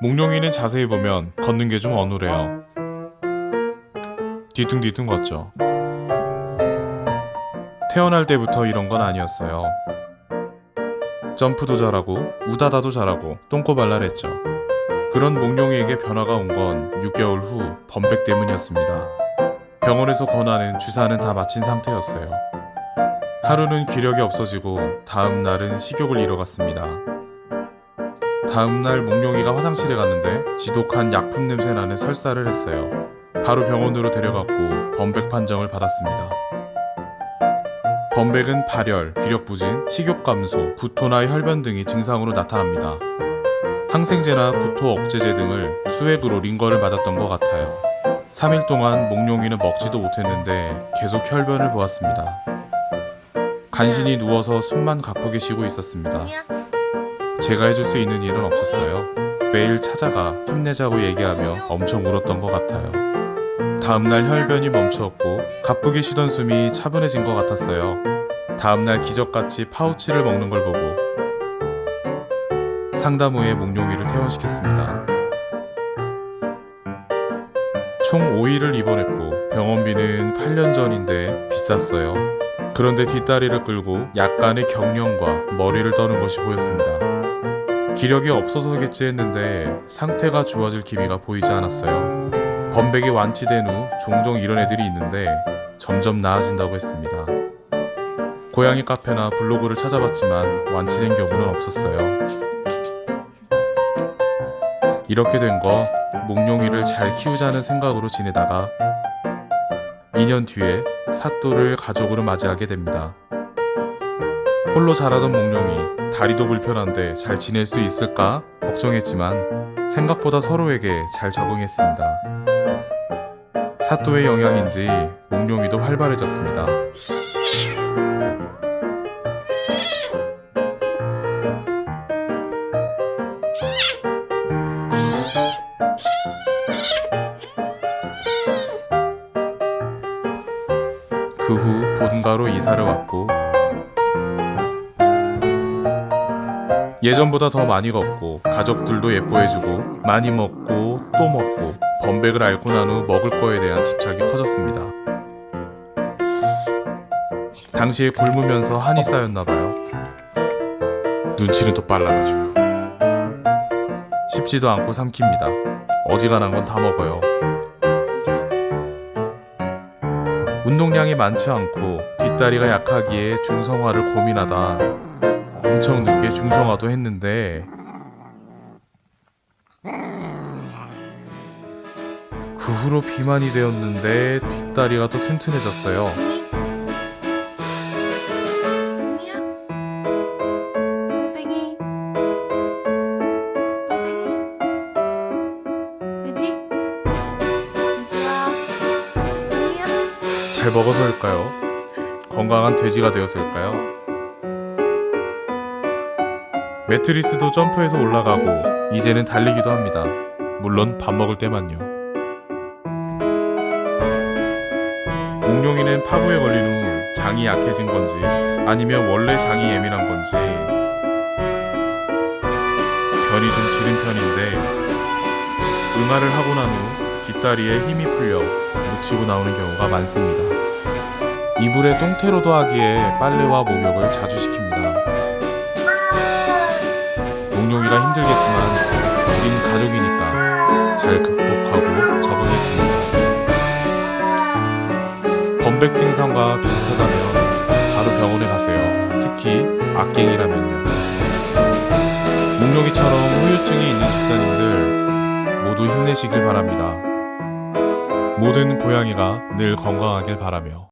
몽룡이는 자세히 보면 걷는 게 좀 어눌해요. 뒤뚱뒤뚱 걷죠. 태어날 때부터 이런 건 아니었어요. 점프도 잘하고 우다다도 잘하고 똥꼬발랄했죠. 그런 몽룡이에게 변화가 온 건 6개월 후 범백 때문이었습니다. 병원에서 권하는 주사는 다 마친 상태였어요. 하루는 기력이 없어지고 다음 날은 식욕을 잃어갔습니다. 다음 날 몽룡이가 화장실에 갔는데 지독한 약품 냄새 나는 설사를 했어요. 바로 병원으로 데려갔고 범백 판정을 받았습니다. 범백은 발열, 기력 부진, 식욕 감소, 구토나 혈변 등이 증상으로 나타납니다. 항생제나 구토 억제제 등을 수액으로 링거를 맞았던 것 같아요. 3일 동안 몽룡이는 먹지도 못했는데 계속 혈변을 보았습니다. 간신히 누워서 숨만 가쁘게 쉬고 있었습니다. 제가 해줄 수 있는 일은 없었어요. 매일 찾아가 힘내자고 얘기하며 엄청 울었던 것 같아요. 다음날 혈변이 멈추었고 가쁘게 쉬던 숨이 차분해진 것 같았어요. 다음날 기적같이 파우치를 먹는 걸 보고 상담 후에 몽룡이를 퇴원시켰습니다. 총 5일을 입원했고 병원비는 8년 전인데 비쌌어요. 그런데 뒷다리를 끌고 약간의 경련과 머리를 떠는 것이 보였습니다. 기력이 없어서겠지 했는데 상태가 좋아질 기미가 보이지 않았어요. 범백이 완치된 후 종종 이런 애들이 있는데 점점 나아진다고 했습니다. 고양이 카페나 블로그를 찾아봤지만 완치된 경우는 없었어요. 이렇게 된 거 몽룡이를 잘 키우자는 생각으로 지내다가 2년 뒤에 사또를 가족으로 맞이하게 됩니다. 홀로 자라던 몽룡이 다리도 불편한데 잘 지낼 수 있을까 걱정했지만 생각보다 서로에게 잘 적응했습니다. 사또의 영향인지 몽룡이도 활발해졌습니다. 그 후 본가로 이사를 왔고 예전보다 더 많이 걷고 가족들도 예뻐해주고 많이 먹고 또 먹고 범백을 앓고 난 후 먹을 거에 대한 집착이 커졌습니다. 당시에 굶으면서 한이 쌓였나 봐요. 눈치는 또 빨라가지고 씹지도 않고 삼킵니다. 어지간한 건 다 먹어요. 운동량이 많지 않고 뒷다리가 약하기에 중성화를 고민하다 엄청 늦게 중성화도 했는데 그 후로 비만이 되었는데 뒷다리가 또 튼튼해졌어요. 잘 먹어서일까요? 건강한 돼지가 되어서일까요? 매트리스도 점프해서 올라가고 이제는 달리기도 합니다. 물론 밥 먹을 때만요. 몽룡이는 파부에 걸린 후 장이 약해진 건지 아니면 원래 장이 예민한 건지 변이 좀 지른 편인데 응아를 하고 난 후 뒷다리에 힘이 풀려 묻히고 나오는 경우가 많습니다. 이불에 똥테로도 하기에 빨래와 목욕을 자주 시킵니다. 가족이니까 잘 극복하고 적응했습니다. 범백 증상과 비슷하다면 바로 병원에 가세요. 특히 악갱이라면요. 몽룡이처럼 후유증이 있는 집사님들 모두 힘내시길 바랍니다. 모든 고양이가 늘 건강하길 바라며